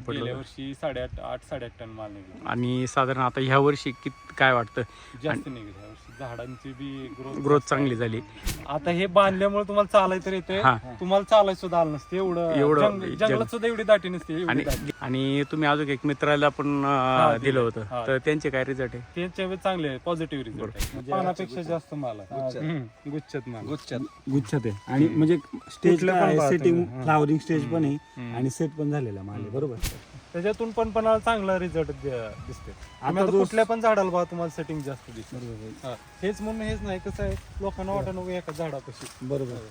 पडलं गेल्या. वर्षी साडेआठ आठ साडेआठ टन माल निघाला. आणि साधारण आता ह्या वर्षी कित काय वाटतं? जास्त निघाला. ह्या वर्षी झाडांची बी ग्रोथ ग्रोथ चांगली झाली. आता हे बांधल्यामुळे तुम्हाला चालाय तर येते हा. तुम्हाला चालाय सुद्धा आलं नसते. एवढं एवढं जंग- जंग- जंगलात सुद्धा एवढी दाटी नसते एवढी आणि दाटी. आणि तुम्ही अजून एक मित्राला पण अं, दिलं. होतं. हा. तर त्यांचे काय रिझल्ट आहे? त्यांच्या वेळेस चांगले पॉझिटिव्ह रिझल्ट म्हणजे पानापेक्षा जास्त माल आहे. गुच्छात. हम्म, गुच्छात माल. गुच्छात. गुच्छात आहे. आणि म्हणजे स्टेज कुठलं काय पण आहे? पाहतो सेटिंग. फ्लावरिंग स्टेज पण आहे. आणि सेट पण झालेला माल आहे. बरोबर? त्याच्यातून पण पण चांगला रिझल्ट दिसते आता जो- कुठल्या पण झाडाला बघा तुम्हाला सेटिंग जास्त दिसते. हा. हेच म्हणून हेच नाही कसं आहे लोकांना वाटत नको एका झाडापाशी. बरोबर.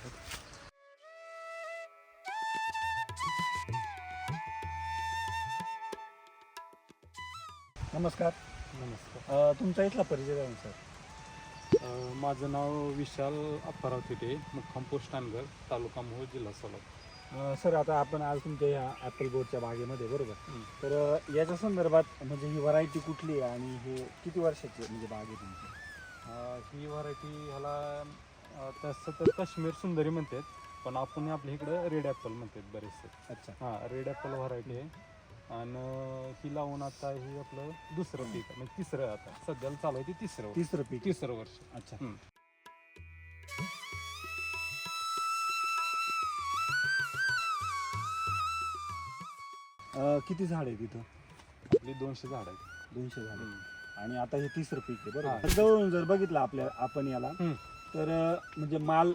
नमस्कार. नमस्कार. अं, तुमचा इथला परिचय द्या ना, सर. अं, माझं नाव विशाल अप्पाराव तिथे मुक्काम पोस्ट अनगर तालुका मोहोळ जिल्हा सोलापूर. सर आता आपण आज तुमच्या या ॲपल बोर्डच्या बागेमध्ये बरोबर. तर याच्या संदर्भात म्हणजे ही व्हरायटी कुठली आहे आणि हे किती वर्षाची आहे म्हणजे बाग आहे तुमची? ही व्हरायटी ह्याला तसं तर काश्मीर सुंदरी म्हणतात पण आपण आपल्या इकडं रेड ॲपल म्हणतात बरेचसे. अच्छा. हां रेड ॲपल व्हरायटी आहे. आणि ही लावून आता ही आपलं दुसरं पीक म्हणजे तिसरं आता. सध्याला चालू आहे ते तिसरं. तिसरं पीक तिसरं वर्ष. अच्छा. अं, किती झाड आहे तिथं आपली दोनशे झाड आहेत दोनशे झाड. आणि आता हे तिसरं पीक आहे. बरोबर जवळून जर बघितलं आपल्या आपण याला. तर अं, म्हणजे माल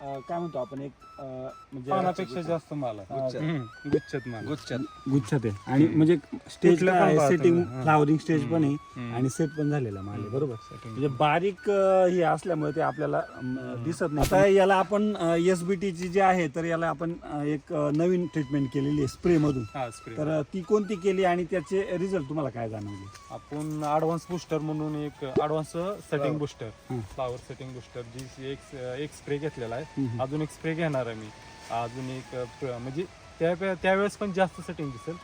अं, काय म्हणतो आपण एक अं, म्हणजे पानापेक्षा जास्त माल आहे. गुच्छात. हम्म. गुच्छात माल. गुच्छात. गुच्छात आहे. आणि हम्म. म्हणजे स्टेज पण पाहतो सेटिंग हा. फ्लावरिंग स्टेज पण आहे हम्म. आणि सेट पण झालेला माल आहे बरोबर. म्हणजे बारीक अं, हे असल्यामुळे ते आपल्याला अं, दिसत नाही. आता याला आपण एस बी टीची जी आहे तर याला आपण अं, एक अं, नवीन ट्रीटमेंट केलेली आहे स्प्रे मधून. हा स्प्रे तर अं, ती कोणती केली आणि त्याचे रिझल्ट तुम्हाला काय जाणवले? आपण ऍडव्हान्स बुस्टर म्हणून एक advance setting booster hmm. Flower setting booster जी एक एक स्प्रे घेतलेला आहे. हम्म. अजून एक स्प्रे घेणार आहे मी. अजून एक म्हणजे त्या त्यावेळेस पण जास्त सेटिंग दिसेल.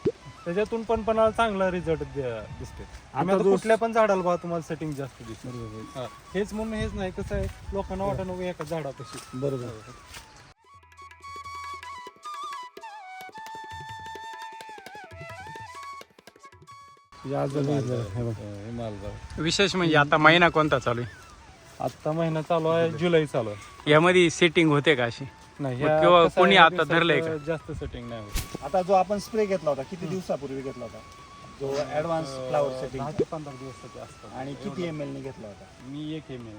त्याच्यातून पण पण चांगला रिझल्ट दिसते तुम्ही आता जो- कुठल्या पण झाडाला बघा तुम्हाला सेटिंग जास्त दिसेल. बरोबर. हा. हेच म्हणून हेच नाही कसं आहे लोकांना वाटत नको एका झाडापाशी. बरोबर. आज जर बघितलं, हे बघ. विशेष म्हणजे आता महिना कोणता चालू आहे? आता महिना चालू आहे जुलै चालू आहे. यामध्ये सेटिंग होते का अशी? नाही मग ह्या किंवा कसं कोणी आहे, आता दिवसात धरलंय का? जास्त सेटिंग नाही होत. आता जो आपण स्प्रे घेतला होता किती दिवसापूर्वी घेतला होता? जो ऍडव्हान्स फ्लावर सेटिंग दहा ते पंधरा दिवसाचे असतात आणि किती एम एल ने घेतला होता? मी एक एम एल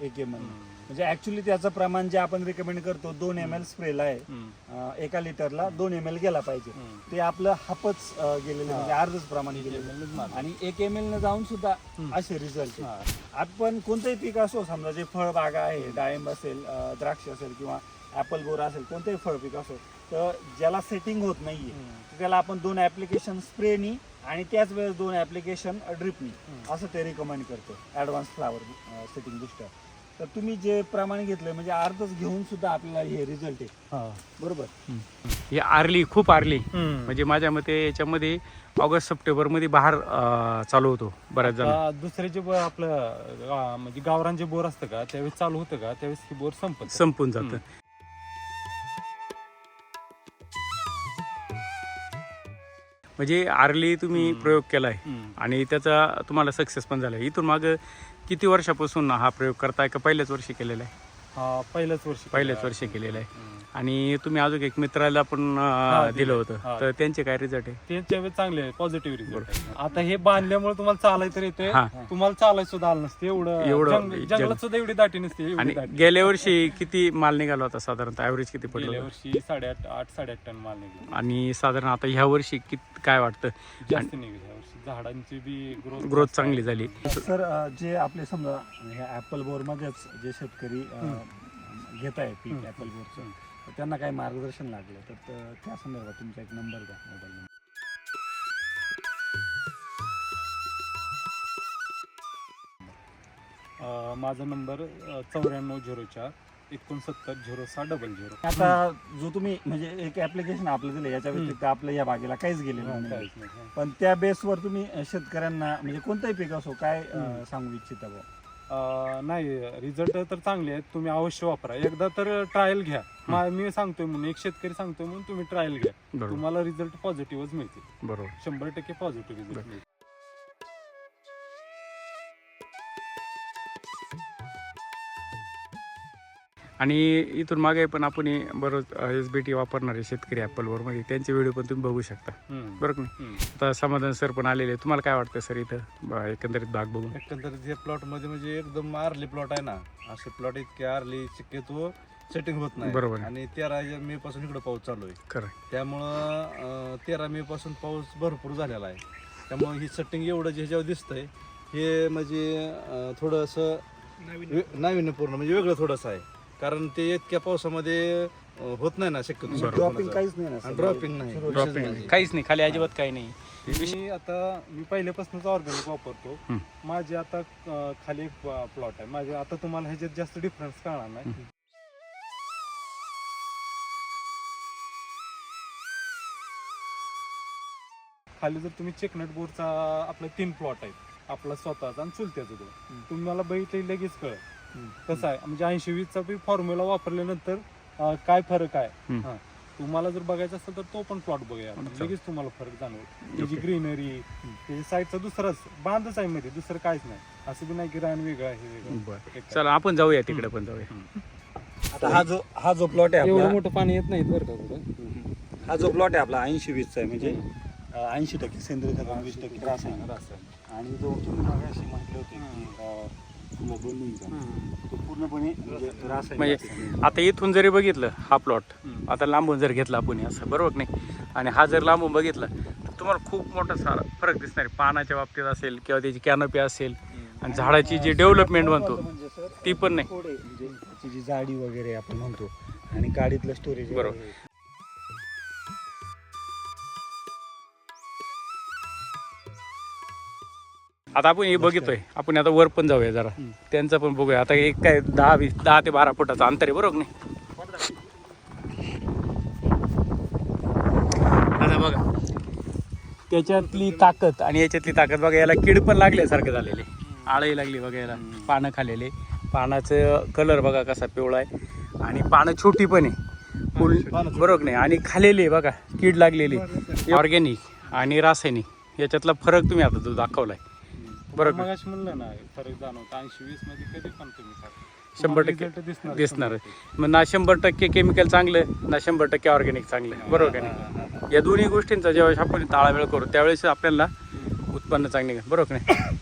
एक एम एल म्हणजे ऍक्च्युली त्याचं प्रमाण जे आपण रिकमेंड करतो दोन एम एल स्प्रेला आहे. अं, एका लिटरला दोन एम एल गेला पाहिजे. ते आपलं हापच अं, गेलेलं म्हणजे अर्धच प्रमाण गेलेलं आणि एक एम एल न जाऊन सुद्धा. असे रिझल्ट आपण कोणतंही पीक असो समजा जे फळबागा आहे डाळिंब असेल अं, द्राक्ष असेल किंवा ऍपल बोर असेल कोणतंही फळ पीक असो तर ज्याला सेटिंग होत नाहीये तर त्याला आपण दोन ऍप्लिकेशन स्प्रेनी आणि त्याच वेळेस दोन ऍप्लिकेशन ड्रिपनी असं ते रिकमेंड करतो. ॲडव्हान्स फ्लावर सेटिंग बुस्टर तर तुम्ही जे प्रमाण घेतलंय म्हणजे अर्धच घेऊन सुद्धा आपल्याला हे रिझल्ट आहे. बरोबर? ही आरली खूप आरली. म्हणजे माझ्या मते याच्यामध्ये ऑगस्ट सप्टेंबरमध्ये बहार अं, चालू होतो बऱ्याच जण. दुसरे जे आपलं अं, म्हणजे गावरान जे बोर असतं का त्यावेळेस चालू होतं का? त्यावेळेस ही बोर संपत. संपून जातं. म्हणजे आरली तुम्ही. प्रयोग केलाय. आणि त्याचा तुम्हाला सक्सेस पण झालाय. इथून माग किती वर्षापासून हा प्रयोग करताय का पहिल्याच वर्षी केलेला आहे? हा पहिल्याच वर्षी पहिल्याच वर्षी केलेला आहे. आणि तुम्ही अजून एक मित्राला पण अं, दिलं. होतं. तर त्यांचे काय रिझल्ट आहे? त्यांच्या वेळेस चांगले पॉझिटिव्ह रिझल्ट आता हे बांधल्यामुळे तुम्हाला चालाय तर येते हा. तुम्हाला चालाय सुद्धा आलं नसते. एवढं एवढं जंग- जंग- जंगलात सुद्धा एवढी दाटी नसते एवढी आणि दाटी. गेल्या वर्षी किती माल निघाला होता साधारणतः? ऍव्हरेज किती पडलं गेल्या होतं? वर्षी साडेआठ आठ साडेआठ टन माल निघाला. आणि साधारण आता ह्या वर्षी कित काय वाटतं? जास्त निघाला वर्षी. झाडांची बी ग्रोथ ग्रोथ चांगली झाली. सर अं, जे आपले समजा ह्या ऍपल बोर मध्येच जे शेतकरी घेत आहे पीक. ऍपल बोरचं तर त्यांना काही मार्गदर्शन लागलं तर त- त्या संदर्भात तुमचा एक नंबर द्या मोबाईल नंबर. अं, माझा नंबर चौऱ्याण्णव झिरो चार एकोणसत्तर झिरो सहा डबल झिरो. आता जो तुम्ही म्हणजे एक ऍप्लिकेशन आपलं दिलं याच्या व्यतिरिक्त आपलं या बागेला काहीच गेलेलं नाही काहीच नाही. पण त्या बेसवर तुम्ही शेतकऱ्यांना म्हणजे कोणतंही पीक असो काय अं, सांगू इच्छिता बुवा? नाही रिझल्ट तर चांगले आहेत. तुम्ही अवश्य वापरा. एकदा तर ट्रायल घ्या. मा- मी सांगतोय म्हणून एक शेतकरी सांगतोय म्हणून तुम्ही ट्रायल घ्या. बरोबर. तुम्हाला रिझल्ट पॉझिटिव्हच मिळतील. बरोबर. शंभर टक्के पॉझिटिव्ह रिझल्ट. मिळतील. आणि इथून मागे पण आपण बरोच एस बी टी वापरणारे शेतकरी ॲपलवर मध्ये त्यांचे व्हिडिओ पण तुम्ही बघू शकता. बरोबर की नाही. आता समाधान सर पण आलेले तुम्हाला काय वाटतं सर इथं? ब- एकंदरीत बाग बघून. एकंदरीत हे प्लॉटमध्ये म्हणजे एकदम आरली प्लॉट आहे ना. असे प्लॉट इतके आरली शक्यतो सेटिंग होत नाही. बरोबर आहे. आणि तेरा मे पासून इकडे पाऊस चालू आहे. खरं त्यामुळं अं, तेरा मे पासून पाऊस भरपूर झालेला आहे. त्यामुळे ही सेटिंग एवढं जे ह्याच्यावर दिसतंय हे म्हणजे अं, थोडंसं वे- नाविन्यपूर्ण म्हणजे वेगळं थोडंसं आहे. कारण ते इतक्या पावसामध्ये अं, होत नाही ना शक्यतो ड्रॉपिंग काहीच नाही ना. ड्रॉपिंग नाही विशेष ड्रॉपिंग म्हणजे. काहीच नाही खाली अजिबात काही नाही मी आता मी पहिल्यापासूनच ऑर्गॅनिक वापरतो. माझे आता अं, खाली एक प्लॉट आहे माझे आता तुम्हाला ह्याच्यात जास्त डिफरन्स कळणार नाही. खाली जर तुम्ही चेकनट बोरचा आपला तीन प्लॉट आहेत आपला स्वतःचा आणि चुलत्याचा तो. तुम्हाला बघितलं लगेच कळ हम्म. कसं आहे? म्हणजे ऐंशी वीसचा फॉर्म्युला वापरल्यानंतर अं, काय फरक आहे? हम्म. हा. तुम्हाला जर बघायचा असेल तर तो पण प्लॉट बघूया. आपण. अच्छा. लगेच तुम्हाला फरक जाणवेल. त्याची. ग्रीनरी त्याची साईडचा दुसराच बांधच आहे मध्ये. दुसरं काहीच नाही. असं बी नाही की रान वेगळं आहे वेगळं बरं. एक चला आपण जाऊया तिकडे पण जाऊया. आता हा जो हा जो प्लॉट आहे एवढं आपला मोठं पाणी येत नाही बरं का कुठं? हा जो प्लॉट आहे आपला ऐंशी वीसचा आहे म्हणजे ऐंशी टक्के सेंद्रिय खत वीस टक्के रासायनिक. रासायनिक. आणि जो तुम्ही मागाशी म्हटले होते का, तो पूर्णपणे म्हणजे म्हणजे. आता इथून जरी बघितलं हा प्लॉट. आता लांबून जर घेतला आपण असं बरोबर नाही आणि हा जर लांबून बघितला तर तुम्हाला खूप मोठा सारा फरक दिसणार आहे पानाच्या बाबतीत असेल किंवा त्याची कॅनोपी असेल आणि झाडाची जी डेव्हलपमेंट म्हणतो म्हणजे ती पण नाही. म्हणजे त्याची जी जाडी वगैरे आपण म्हणतो आणि गाडीतलं स्टोरेज बरोबर. आता आपण हे बघितोय. आपण आता वर पण जाऊया जरा. त्यांचं पण बघूया. आता एक काय दहा वीस दहा ते बारा फुटाचं अंतर आहे बरोबर नाही? आता बघा. त्याच्यातली ताकद आणि याच्यातली ताकद बघा याला कीड पण लागल्यासारखं झालेले आळही लागली बघा याला. पानं खालेले पानाचं कलर बघा कसा पिवळा आहे. आणि पानं छोटी पण आहे. फुल बरोबर नाही? आणि खालेली आहे बघा. कीड लागलेली ऑर्गॅनिक आणि रासायनिक. याच्यातला फरक तुम्ही आता जो दाखवलाय. बरोबर. मग म्हणलं ना फरक जाणवत ऐंशी वीसमध्ये कधी पण तुम्ही. शंभर तुम्हाला टक्के दिसणार टक्के. मग ना शंभर टक्के केमिकल चांगलं ना शंभर टक्के ऑर्गॅनिक चांगलं बरोबर का नाही या दोन्ही गोष्टींचा जेव्हा आपण ताळावेळ करू त्यावेळेस आपल्याला उत्पन्न चांगले बरोबर का नाही